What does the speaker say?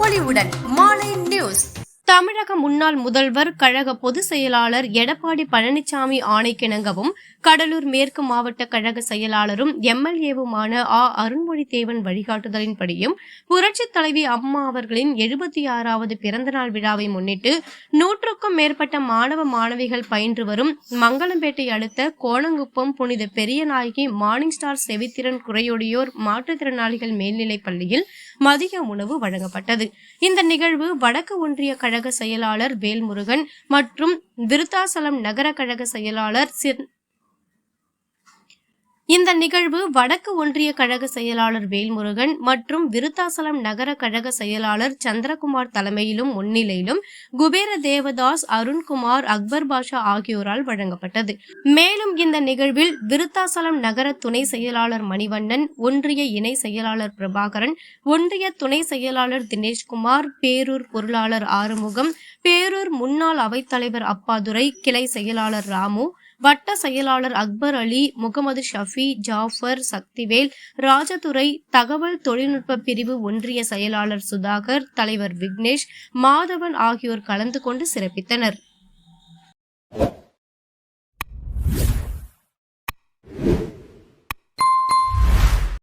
பொலிவுடன் மாலை நியூஸ் தமிழக முன்னாள் முதல்வர் கழக பொதுச் செயலாளர் எடப்பாடி பழனிசாமி ஆணைக்கிணங்கவும் கடலூர் மேற்கு மாவட்ட கழக செயலாளரும் எம்எல்ஏவுமான ஆ. அருண்மொழிதேவன் வழிகாட்டுதலின்படியும் புரட்சித் தலைவி அம்மா அவர்களின் எழுபத்தி ஆறாவது பிறந்தநாள் விழாவை முன்னிட்டு நூற்றுக்கும் மேற்பட்ட மாணவ மாணவிகள் பயின்று வரும் மங்களம்பேட்டை அடுத்த கோணங்குப்பம் புனித பெரியநாயகி மார்னிங் ஸ்டார் செவித்திறன் குறையுடையோர் மாற்றுத்திறனாளிகள் மேல்நிலைப் பள்ளியில் மதிய உணவு வழங்கப்பட்டது. இந்த நிகழ்வு வடக்கு ஒன்றிய கழக செயலாளர் வேல்முருகன் மற்றும் விருத்தாசலம் நகர கழக செயலாளர் சிற்- இந்த நிகழ்வு வடக்கு ஒன்றிய கழக செயலாளர் வேல்முருகன் மற்றும் விருத்தாசலம் நகர கழக செயலாளர் சந்திரகுமார் தலைமையிலும் முன்னிலையிலும் குபேர தேவதாஸ் அருண்குமார் அக்பர் பாஷா ஆகியோரால் வழங்கப்பட்டது. மேலும் இந்த நிகழ்வில் விருத்தாசலம் நகர துணை செயலாளர் மணிவண்ணன் ஒன்றிய இணை செயலாளர் பிரபாகரன் ஒன்றிய துணை செயலாளர் தினேஷ்குமார் பேரூர் பொருளாளர் ஆறுமுகம் பேரூர் முன்னாள் அவைத்தலைவர் அப்பாதுரை கிளை செயலாளர் ராமு வட்ட செயலாளர் அக்பர் அலி முகமது ஷஃபி ஜாஃபர் சக்திவேல் ராஜதுரை தகவல் தொழில்நுட்ப பிரிவு ஒன்றிய செயலாளர் சுதாகர் தலைவர் விக்னேஷ் மாதவன் ஆகியோர் கலந்து கொண்டு சிறப்பித்தனர்.